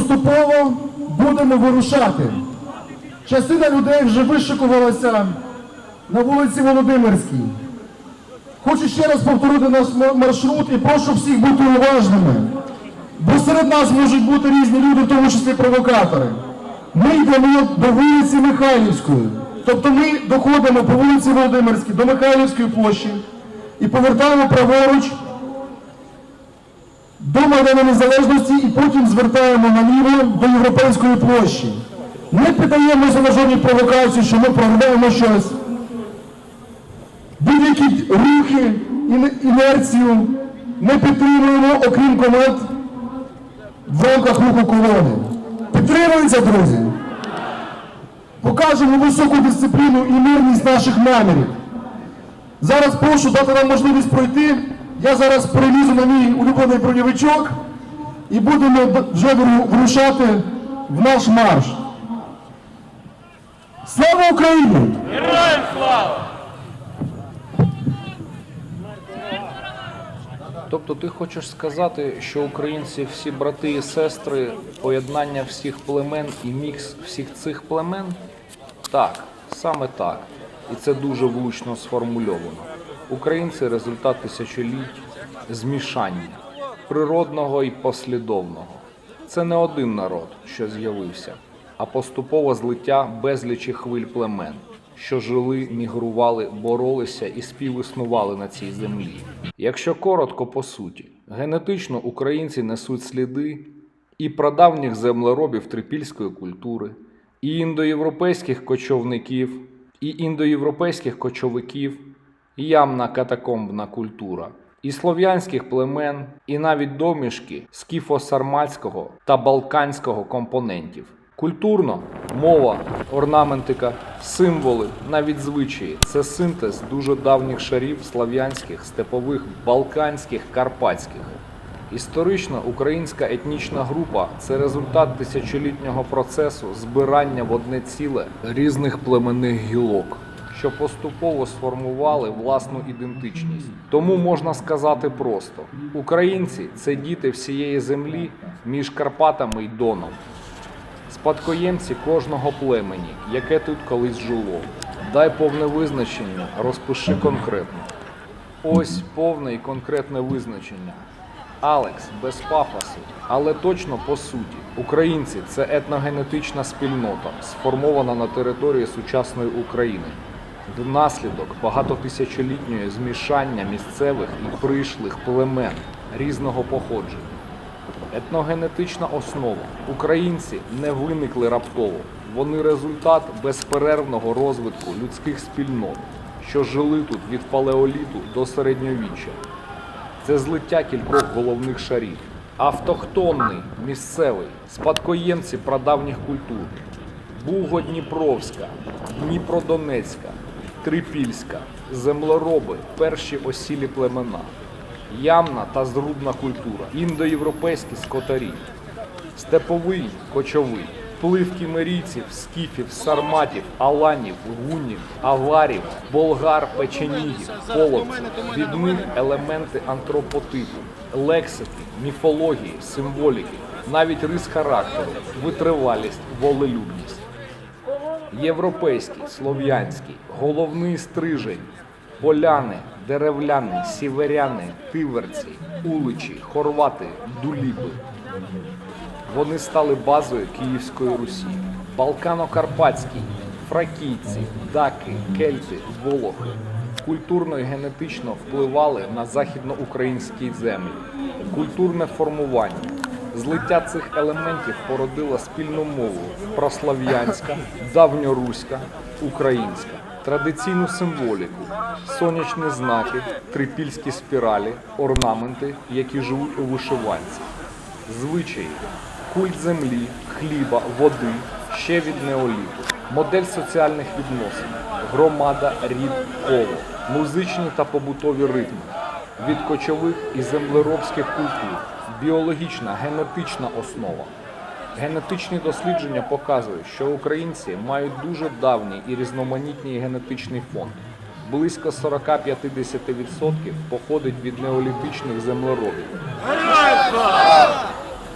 поступово будемо вирушати. Частина людей вже вишикувалася на вулиці Володимирській. Хочу ще раз повторити наш маршрут і прошу всіх бути уважними. Бо серед нас можуть бути різні люди, в тому числі провокатори. Ми йдемо до вулиці Михайлівської. Тобто ми доходимо по вулиці Володимирській до Михайлівської площі і повертаємо праворуч до Майдану Незалежності і потім звертаємо наліво до Європейської площі. Не піддаємося на жодні провокації, що ми прорвемо щось. Будь-які рухи, ін- інерцію не підтримуємо, окрім команд в рамках руху колони. Підтримується, друзі? Покажемо високу дисципліну і мирність наших намірів. Зараз прошу дати нам можливість пройти. Я зараз перелізу на мій улюблений броньовичок і будемо вже виру- вирушати в наш марш. Слава Україні! Героям слава! Тобто ти хочеш сказати, що українці всі брати і сестри, поєднання всіх племен і мікс всіх цих племен? Так, саме так. І це дуже влучно сформульовано. Українці результат тисячоліть змішання природного і послідовного. Це не один народ, що з'явився, а поступове злиття безлічі хвиль племен, що жили, мігрували, боролися і співіснували на цій землі. Якщо коротко по суті, генетично українці несуть сліди і прадавніх землеробів трипільської культури, і індоєвропейських кочовників, і індоєвропейських кочовиків, ямна катакомбна культура, і слов'янських племен, і навіть домішки скіфо-сарматського та балканського компонентів. Культурно мова, орнаментика, символи, навіть звичаї це синтез дуже давніх шарів слав'янських, степових, балканських, карпатських. Історично українська етнічна група це результат тисячолітнього процесу збирання в одне ціле різних племенних гілок, що поступово сформували власну ідентичність. Тому можна сказати просто: українці це діти всієї землі між Карпатами й Доном спадкоємці кожного племені, яке тут колись жило. Дай повне визначення, розпиши конкретно. Ось повне і конкретне визначення. Алекс без пафосу, але точно по суті. Українці це етногенетична спільнота, сформована на території сучасної України. Внаслідок багатотисячолітнього змішання місцевих і прийшлих племен різного походження. Етногенетична основа. Українці не виникли раптово. Вони результат безперервного розвитку людських спільнот, що жили тут від палеоліту до середньовіччя. Це злиття кількох головних шарів. Автохтонний, місцевий, спадкоємці прадавніх культур. Буго-Дніпровська, Дніпродонецька, Трипільська, землероби, перші осілі племена, ямна та зрубна культура, індоєвропейські скотарі, степовий кочовий, вплив кімерійців, скіфів, сарматів, аланів, гунів, аварів, болгар, печенігів, половців. Від них елементи антропотипу, лексики, міфології, символіки, навіть рис характеру, витривалість, волелюбність. Європейський, слов'янський, головний стрижень, поляни, деревляни, сіверяни, тиверці, уличі, хорвати, дуліпи. Вони стали базою Київської Русі. Балкано-Карпатський, фракійці, даки, кельти, волохи культурно і генетично впливали на західноукраїнські землі. Культурне формування. Злиття цих елементів породило спільну мову прослав'янська, давньоруська, українська, традиційну символіку, сонячні знаки, трипільські спіралі, орнаменти, які живуть у вишиванці. Звичаї, культ землі, хліба, води, ще від неоліту, модель соціальних відносин, громада, рід, коло, музичні та побутові ритми, від кочових і землеробських культур, біологічна, генетична основа. Генетичні дослідження показують, що українці мають дуже давній і різноманітний генетичний фонд. Близько 40-50% походить від неолітичних землеробів.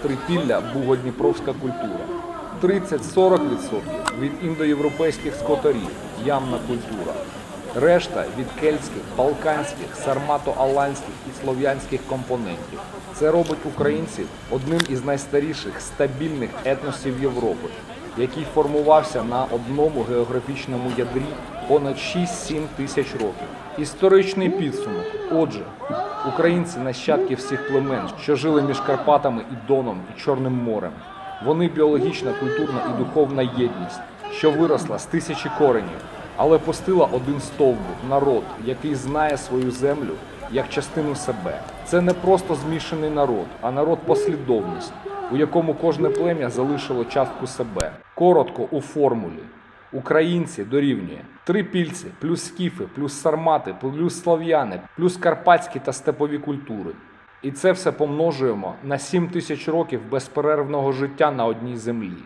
трипілля бугодніпровська культура. 30-40% від індоєвропейських скотарів ямна культура. Решта від кельтських, балканських, сармато-аланських і слов'янських компонентів. Це робить українців одним із найстаріших стабільних етносів Європи, який формувався на одному географічному ядрі понад 6-7 тисяч років. Історичний підсумок. Отже, українці нащадки всіх племен, що жили між Карпатами і Доном і Чорним морем. Вони біологічна, культурна і духовна єдність, що виросла з тисячі коренів, але постила один стовбур, народ, який знає свою землю як частину себе. Це не просто змішаний народ, а народ послідовність, у якому кожне плем'я залишило частку себе. Коротко у формулі. Українці дорівнює три пільці, плюс скіфи, плюс сармати, плюс слов'яни, плюс карпатські та степові культури. І це все помножуємо на 7 тисяч років безперервного життя на одній землі.